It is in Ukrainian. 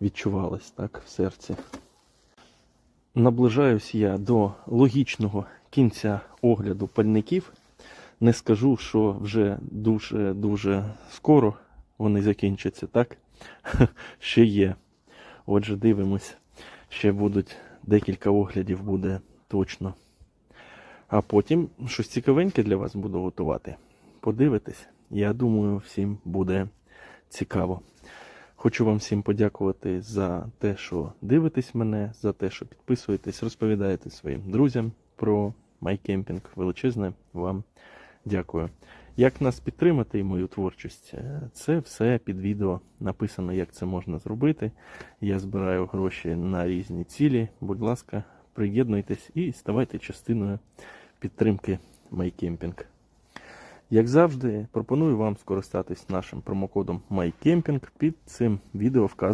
відчувалось так в серці. Наближаюсь я до логічного кінця огляду пальників. Не скажу, що вже дуже-дуже скоро вони закінчаться, так? Ще є. Отже, дивимось. Ще будуть декілька оглядів буде точно. А потім щось цікавеньке для вас буду готувати. Подивитесь. Я думаю, всім буде цікаво. Хочу вам всім подякувати за те, що дивитесь мене, за те, що підписуєтесь, розповідаєте своїм друзям про майкемпінг. Величезне вам дякую. Як нас підтримати і мою творчість? Е, Це все під відео написано, як це можна зробити. Я збираю гроші на різні цілі. Будь ласка, приєднуйтесь і ставайте частиною підтримки майкемпінг. Як завжди, пропоную вам скористатись нашим промокодом MyCamping. Під цим відео вказано.